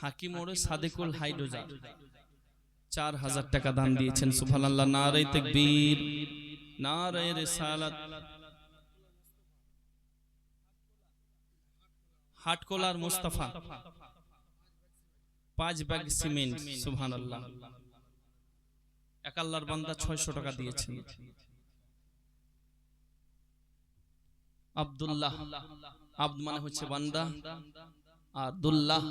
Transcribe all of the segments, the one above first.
হাকিম ওরে সাদেকুল হাইডোজা। চার হাজার টাকা দান দিয়েছেন সুবহানাল্লাহ নারে তাকবীর। নারে রিসালাত। হাটকোলার মুস্তাফা। পাঁচ ব্যাগ সিমেন্ট সুবহানাল্লাহ। এক আল্লাহর বান্দা ছয়শো টাকা দিয়েছেন। আব্দুল্লাহ। আব্দ মানে হচ্ছে বান্দা। আর দুল্লাহ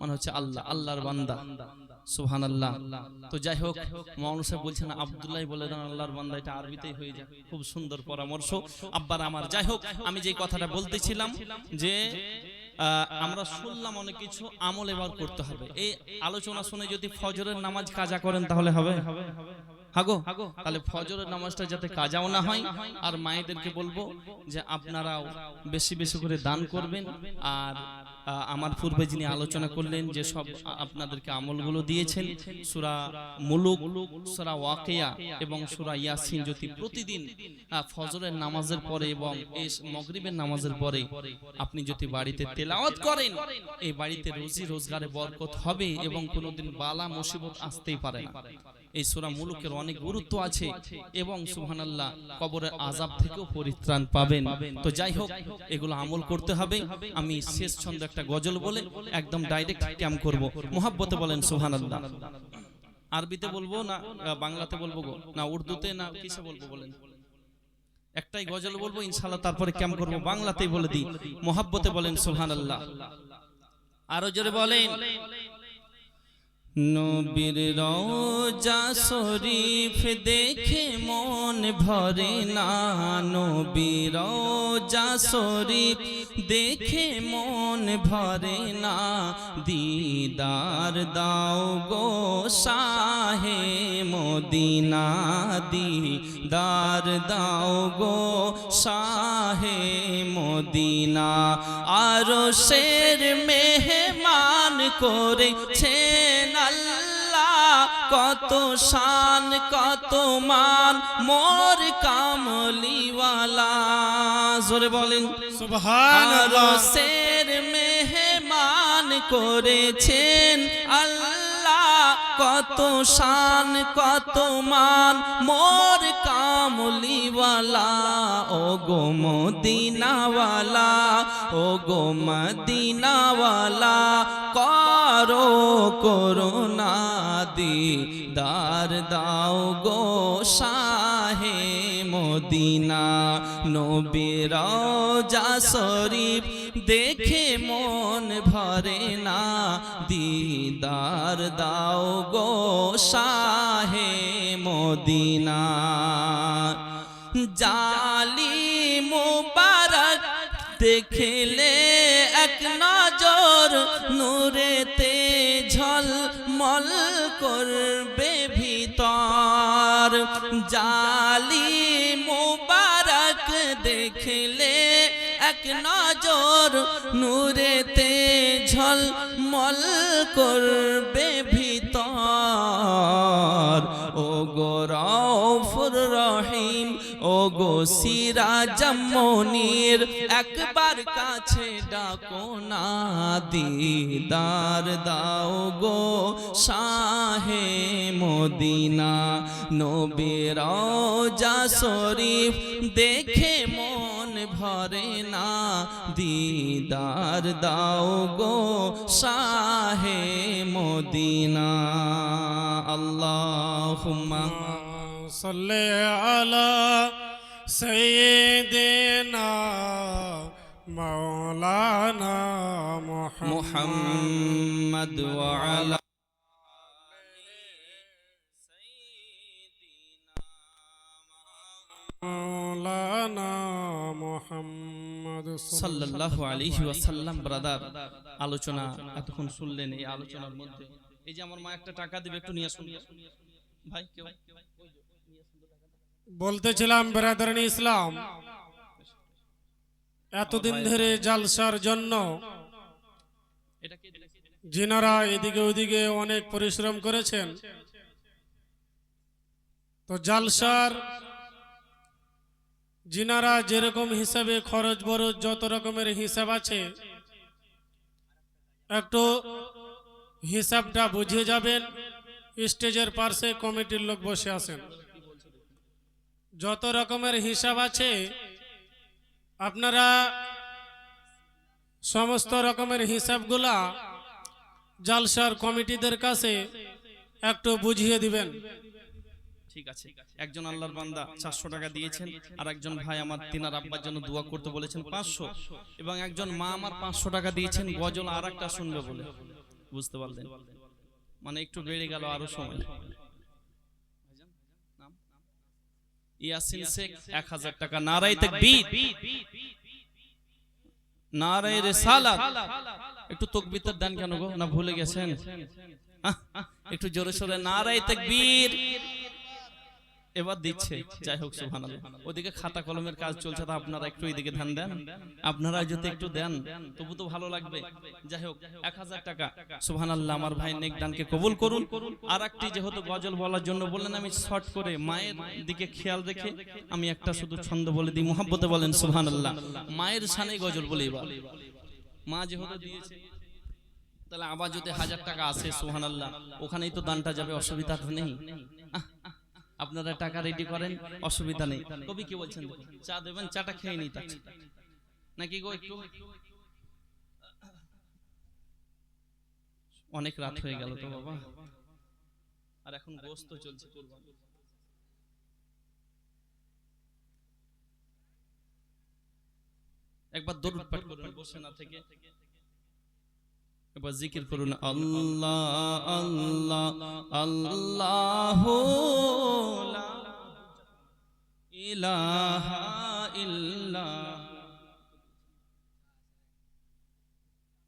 মানে হচ্ছে আল্লাহ, আল্লাহর বান্দা। সুহান আল্লাহ তো যাই হোক সাহেব বলছেন, আবদুল্লাহ বলে দেন, আল্লাহর বান্দা, এটা আরবিতেই হয়ে যায়। খুব সুন্দর পরামর্শ। আব্বার আমার, যাই হোক, আমি যে কথাটা বলতেছিলাম যে আমরা শুনলাম অনেক কিছু, আমল এবার করতে হবে। এই আলোচনা শুনে যদি ফজরের নামাজ কাজা করেন, তাহলে হবে? হাগো হাগো, তাহলে ফজরের নামাজটা যাতে কাজাও না হয়, আর মায়েদেরকে বলব যে, আপনারাও বেশি বেশি করে দান করবেন, আর আমার পূর্বে যিনি আলোচনা করলেন যে সব আপনাদেরকে আমলগুলো দিয়েছেন সুরা মুলুক সুরা ওয়াকিয়া এবং সুরা ইয়াসিন যদি প্রতিদিন ফজরের নামাজের পরে এবং এই মগরিবের নামাজের পরে আপনি যদি বাড়িতে তেলাওয়াত করেন এই বাড়িতে রুজি রোজগারে বরকত হবে এবং কোনোদিন বালা মুসিবত আসতেই পারে না। এই সূরা মুলুকের অনেক গুরুত্ব আছে এবং সুবহানাল্লাহ কবরের আযাব থেকেও পরিত্রাণ পাবেন। তো যাই হোক এগুলো আমল করতে হবে। আমি শেষ ছন্দ একটা গজল বলে একদম ডাইরেক্ট ক্যাম্প করব। মোহাব্বতে বলেন সুবহানাল্লাহ। আরবিতে বলব না বাংলাতে বলব গো না উর্দুতে না কিসে বলব বলেন। একটাই গজল বলব ইনশাল্লাহ তারপরে ক্যাম্প করব। বাংলাতেই বলে দিই মোহাব্বতে বলেন সুবহানাল্লাহ। আরও জোরে বলেন। নবীর রওজা শরীফ দেখে মন ভরে না। নবীর রওজা শরীফ দেখে মন ভরে না। দিদার দাও গো শাহে মদিনা, দিদার দাও গো শাহে মদিনা। আরও শের মেহমান করেছেন আল্লাহ। কত শান কত মান মোর কামলিওয়ালা। জোরে বলেন। সুবহানাল্লাহ। মেহমান করেছেন আল্লাহ। কত শান কত মান মোর কামলিওয়ালা। ও গো মদিনাওয়ালা ও গো মদিনাওয়ালা করো করুণা দিদার দাও গো শাহে মদিনা। নবীর যা শরীফ দেখে মন ভরে না। দিদার দাও গো শাহে মদিনা। জালি নূরেতে ঝলমল করবে ভিতর। জালি মুবারক দেখলে এক নজর, নূরেতে ঝলমল করবে ভিতর। ও গো রফুর রহিম ও গো সিরাজমনির একবার কাছে ডাকো না, দিদার দাও গো শাহে মদিনা। নবীর শরীফ দেখে মন ভরে না, দিদার দাও গো শাহে মদিনা। আল্লাহুম্মা صل على سيدنا مولانا محمد محمد وعلى مولانا محمد সাল্লাল্লাহু আলাইহি ওয়াসাল্লাম ব্রাদার আলোচনা এতক্ষণ শুনলেন এই আলোচনার মধ্যে এই যে আমার মা একটা টাকা দিবে একটু নিয়ে আসুন ভাই কেউ বলতেছিলাম বেরাদারান ইসলাম, এতদিন ধরে জালসার জন্য? যিনারা এদিকে ওদিকে অনেক পরিশ্রম করেছেন তো জালসার যিনারা যেরকম হিসাবে খরচ বরচ যত রকমের হিসাব আছে, একটু হিসাবটা বুঝে যাবেন, স্টেজের পাশে কমিটির লোক বসে আছেন যত রকমের হিসাব আছে, আপনারা সমস্ত রকমের হিসাবগুলা জালসার কমিটিদের কাছে একটু বুঝিয়ে দিবেন। ঠিক আছে। একজন আল্লাহর বান্দা চারশো টাকা দিয়েছেন, আর একজন ভাই আমার তিনার আব্বার জন্য দোয়া করতে বলেছেন পাঁচশো। এবং একজন মা আমার পাঁচশো টাকা দিয়েছেন, গজল আর একটা শুনবে বলে। বুঝতে পারলেন? মানে একটু বেড়ে গেল আরও সময়। ইয়াসিন শেখ এক হাজার টাকা নারাই তাকবীর। নারাই রেসালাত। একটু তকবিতের দেন কেন গো? না ভুলে গেছেন? একটু জোরে সোরে। নারাই তাকবীর। এবার দিচ্ছে। যাই হোক সুবহানাল্লাহ। ওদিকে খাতা কলমের কাজ চলছে তা আপনারা একটু এদিকে ধ্যান দেন। আপনারা যদি একটু দেন তবু তো ভালো লাগবে। যাই হোক এক হাজার টাকা। সুহান আল্লাহ আমার ভাই নেকদানকে কবুল করুন। আর একটি যেহেতু গজল বলার জন্য বললেন আমি শর্ট করে মায়ের দিকে খেয়াল রেখে আমি একটা শুধু ছন্দ বলে দিই মোহাব্বতে বলেন সুবহানাল্লাহ। মায়ের সানে গজল বলি এবার। মা যেহেতু দিয়েছে তাহলে আবার যদি হাজার টাকা আসে সুহান আল্লাহ ওখানেই তো দানটা যাবে অসুবিধা তো নেই আপনারা টাকা রেডি করেন অসুবিধা নেই। কবি কি বলছেন? চা দেবেন চাটা খেয়ে নিই তার নাকি গো একটু? অনেক রাত হয়ে গেল তো বাবা। আর এখন গোস্ত চলছে। কুরবানি একবার দরুদ পাঠ করুন বসে না থেকে। এবার জিকির করুন আল্লাহ আল্লাহ আল্লাহ ইলাহা ইল্লা